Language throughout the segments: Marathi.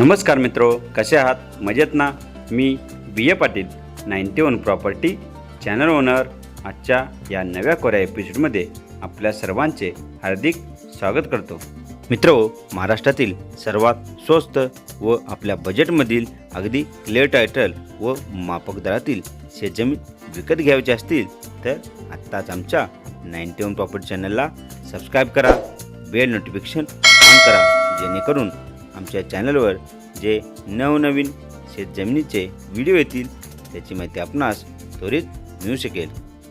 नमस्कार मित्रो कसे आहात? मजेत ना? मी B A Patil ninety one property channel owner. आजच्या या नव्या कोऱ्या एपिसोडमध्ये आपल्या सर्वांचे हार्दिक स्वागत करतो. मित्रो महाराष्ट्रातील सर्वात स्वस्त व आपल्या बजेटमधील अगदी क्लिअर टायटल व मापक दरातील शेतजमीन विकत घ्यायचे असतील तर आत्ताच आमच्या नाईन्टी वन प्रॉपर्टी चॅनलला सबस्क्राईब करा बेल नोटिफिकेशन ऑन करा जेणेकरून आमच्या चॅनलवर जे नवनवीन शेतजमिनीचे व्हिडिओ येतील त्याची माहिती आपणास त्वरित मिळू शकेल.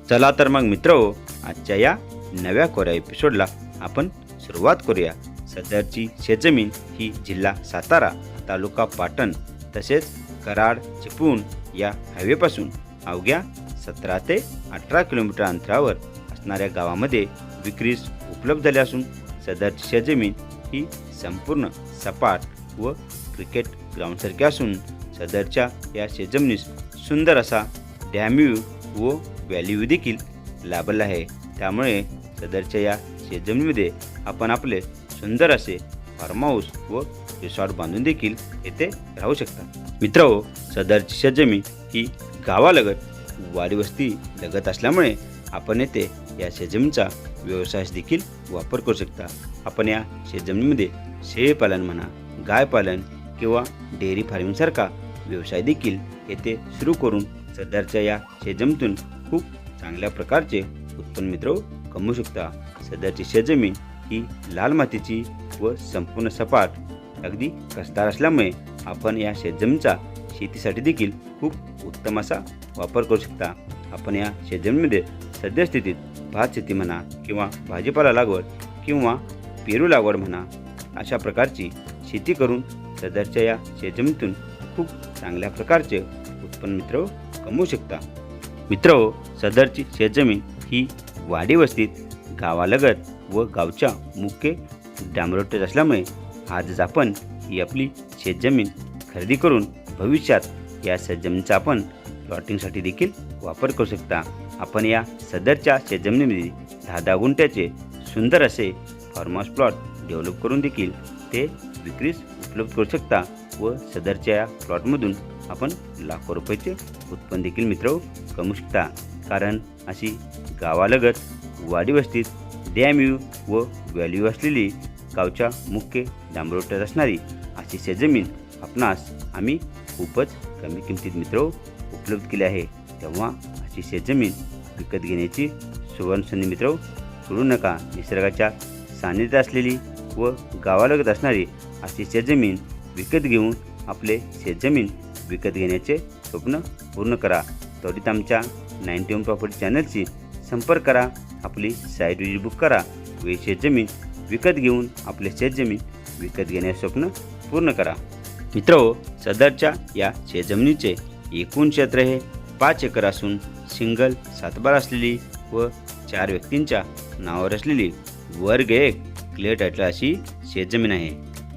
चला तर मग मित्र हो, आजच्या या नव्या कोऱ्या एपिसोडला आपण सुरुवात करूया. सदरची शेतजमीन ही जिल्हा सातारा तालुका पाटण तसेच कराड चिपळूण या हायवेपासून अवघ्या सतरा ते अठरा किलोमीटर अंतरावर असणाऱ्या गावामध्ये विक्रीस उपलब्ध झाली असून सदरची शेतजमीन ही संपूर्ण सपाट व क्रिकेट ग्राउंडसारखे असून सदरच्या या शेजमनीस सुंदर असा डॅम्यू व व्हॅल्यू देखील लाभलेला आहे. त्यामुळे सदरच्या या शेतजमिनीमध्ये आपण आपले सुंदर असे फार्म हाऊस व रिसॉर्ट बांधून देखील येथे राहू शकता. मित्र सदरची शेजमी ही गावालगत वाडीवस्ती लगत असल्यामुळे आपण येथे या शेजमीचा व्यवसायास देखील वापर करू शकता. आपण या शेतजमिनीमध्ये शेळीपालन म्हणा गायपालन किंवा डेअरी फार्मिंगसारखा व्यवसाय देखील येथे सुरू करून सदरच्या या शेतजमीतून खूप चांगल्या प्रकारचे उत्पन्न मित्र कमवू शकता. सदरची शेतजमीन ही लाल मातीची व संपूर्ण सपाट अगदी कसदार असल्यामुळे आपण या शेतजमीनचा शेतीसाठी देखील खूप उत्तम असा वापर करू शकता. आपण या शेतजमीनमध्ये सद्यस्थितीत भात शेती म्हणा किंवा भाजीपाला लागवड किंवा पेरू लागवड म्हणा अशा प्रकारची शेती करून सदरच्या या शेतजमीतून खूप चांगल्या प्रकारचे उत्पन्न मित्र कमवू शकता. मित्र हो, सदरची शेतजमीन ही वाडी वस्तीत गावालगत व गावच्या मुख्य डांबरोटेत असल्यामुळे आजच आपण ही आपली शेतजमीन खरेदी करून भविष्यात या शेतजमिनीचा आपण प्लॉटिंगसाठी देखील वापर करू शकता. आपण या सदरच्या शेतजमिनीमध्ये दहा दहा गुंठ्याचे सुंदर असे फार्म हाऊस प्लॉट डेव्हलप करून देखील ते विक्रीस उपलब्ध करू शकता व सदरच्या या प्लॉटमधून आपण लाखो रुपयाचे उत्पन्न देखील मित्र कमवू शकता. कारण अशी गावालगत वाडी वस्तीत डॅम्यू व व्हॅल्यू असलेली गावच्या मुख्य डांबरोट्यात असणारी अशी शेतजमीन आपणास आम्ही खूपच कमी किमतीत मित्र उपलब्ध केली आहे. तेव्हा अशी शेतजमीन विकत घेण्याची सुवर्णसंधी मित्र सोडू नका. निसर्गाच्या सान्निध्यात असलेली व गावालगत असणारी अशी शेतजमीन विकत घेऊन आपले शेतजमीन विकत घेण्याचे स्वप्न पूर्ण करा. त्वरित आमच्या नाईन्टी वन प्रॉपर्टी चॅनलशी संपर्क करा. आपली साईट विजिट बुक करा. व शेतजमीन विकत घेऊन आपले शेतजमीन विकत घेण्याचे स्वप्न पूर्ण करा. मित्र सदरच्या या शेतजमिनीचे एकूण क्षेत्र हे पाच एकर असून सिंगल सातबार असलेली व चार व्यक्तींच्या नावावर असलेली वर्ग एक क्लिअर टायटल अशी शेतजमीन आहे.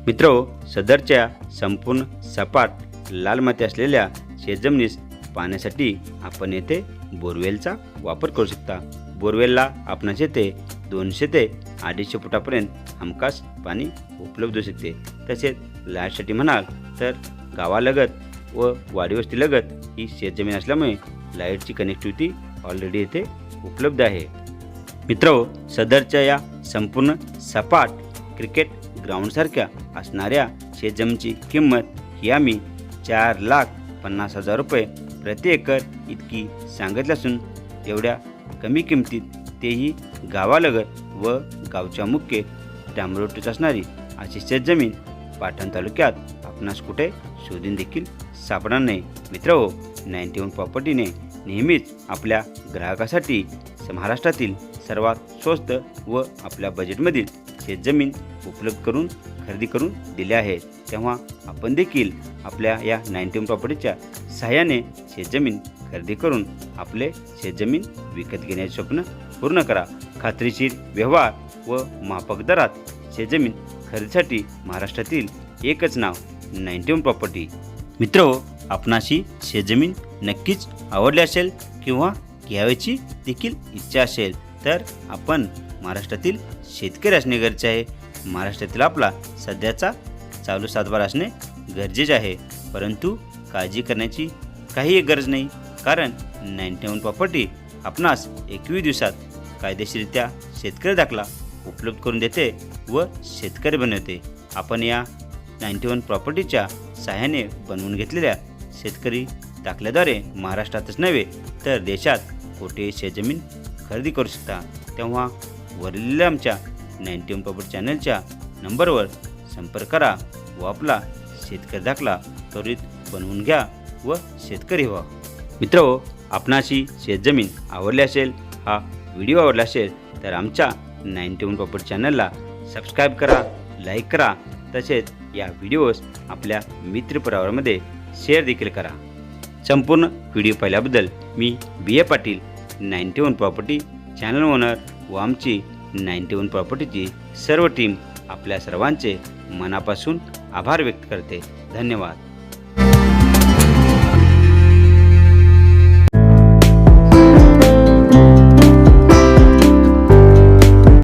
मित्र हो, सदरच्या संपूर्ण सपाट लाल माती असलेल्या शेतजमिनीस पाण्यासाठी आपण येथे बोरवेलचा वापर करू शकता. बोरवेलला आपणास येथे दोनशे ते अडीचशे फुटापर्यंत हमखास पाणी उपलब्ध होऊ शकते. तसेच लाईटसाठी म्हणाल तर गावालगत व वाडीवस्तीलगत ही शेतजमीन असल्यामुळे लाईटची कनेक्टिव्हिटी ऑलरेडी येथे उपलब्ध आहे. मित्र सदरच्या या संपूर्ण सपाट क्रिकेट ग्राउंडसारख्या असणाऱ्या शेतजमीनची किंमत ही आम्ही चार लाख पन्नास हजार रुपये प्रति एकर इतकी सांगितली असून एवढ्या कमी किमतीत तेही गावालगत व गावच्या मुख्य डांबरोटीच असणारी अशी शेतजमीन पाटण तालुक्यात आपणास कुठे शोधून देखील सापडणार नाही मित्र हो नाईन्टी वन प्रॉपर्टीने नेहमीच आपल्या ग्राहकासाठी महाराष्ट्रातील सर्वात स्वस्त व आपल्या बजेटमधील शेतजमीन उपलब्ध करून खरेदी करून दिले आहे तेव्हा आपण देखील आपल्या या नाईन्टी वन प्रॉपर्टीच्या सहाय्याने शेतजमीन खरेदी करून आपले शेतजमीन विकत घेण्याचे स्वप्न पूर्ण करा. खात्रीशीर व्यवहार व माफक दरात शेतजमीन खरेदीसाठी महाराष्ट्रातील एकच नाव नाईन्टी वन प्रॉपर्टी. मित्र आपणाशी शेतजमीन नक्कीच आवडली असेल किंवा घ्यावयाची देखील इच्छा असेल तर आपण महाराष्ट्रातील शेतकरी असणे गरजेचे आहे. महाराष्ट्रातील आपला सध्याचा चालू सातबार असणे गरजेचे आहे. परंतु काळजी करण्याची काही गरज नाही कारण नाईन्टी वन प्रॉपर्टी आपणास एकवीस दिवसात कायदेशीररित्या शेतकरी दाखला उपलब्ध करून देते व शेतकरी बनवते. आपण या नाईन्टी वन प्रॉपर्टीच्या सहाय्याने बनवून घेतलेल्या शेतकरी दाखल्याद्वारे महाराष्ट्रातच नव्हे तर देशात कोठे शेतजमीन खरेदी करू शकता. तेव्हा वरील आमच्या नाईन्टी वन पॉपर चॅनलच्या नंबरवर संपर्क करा व आपला शेतकरी दाखला त्वरित बनवून घ्या व शेतकरी व्हा. मित्र हो, आपणाशी शेतजमीन आवडली असेल हा व्हिडिओ आवडला असेल तर आमच्या नाईन्टी वन पॉपर चॅनलला सबस्क्राईब करा लाईक करा तसेच या व्हिडिओज आपल्या मित्रपरिवारामध्ये शेअर देखील करा. संपूर्ण व्हिडिओ पाहिल्याबद्दल मी B A Patil ninety one property channel owner व आमची नाईन्टी वन प्रॉपर्टीची सर्व टीम आपल्या सर्वांचे मनापासून आभार व्यक्त करते. धन्यवाद.